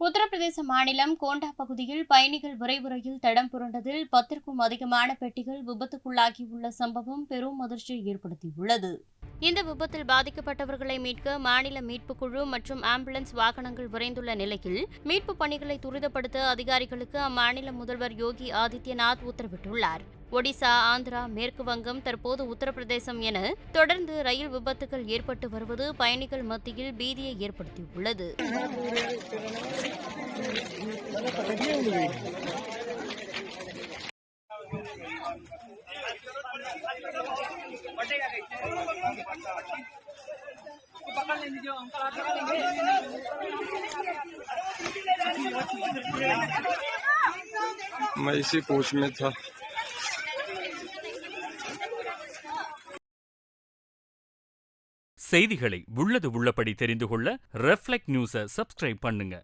உத்தரப்பிரதேச மாநிலம் கோண்டா பகுதியில் பயணிகள் விரைவுரையில் தடம் புரண்டதில் பத்திற்கும் அதிகமான பெட்டிகள் விபத்துக்குள்ளாகியுள்ள சம்பவம் பெரும் அதிர்ச்சியை ஏற்படுத்தியுள்ளது. இந்த விபத்தில் பாதிக்கப்பட்டவர்களை மீட்க மாநில மீட்புக் குழு மற்றும் ஆம்புலன்ஸ் வாகனங்கள் விரைந்துள்ள நிலையில் மீட்பு பணிகளை துரிதப்படுத்த அதிகாரிகளுக்கு அம்மாநில முதல்வர் யோகி ஆதித்யநாத் உத்தரவிட்டுள்ளார். ஒடிசா ஆந்திரா மேற்கு வங்கம் தற்போது உத்தரப்பிரதேசம் என தொடர்ந்து ரயில் விபத்துகள் ஏற்பட்டு வருவது பயணிகள் மத்தியில் பீதியை ஏற்படுத்தியுள்ளது. मैं इसी कोच में था செய்திகளை உள்ளது உள்ளபடி தெரிந்து கொள்ள ரெஃப்ளெக்ட் நியூஸை சப்ஸ்கிரைப் பண்ணுங்க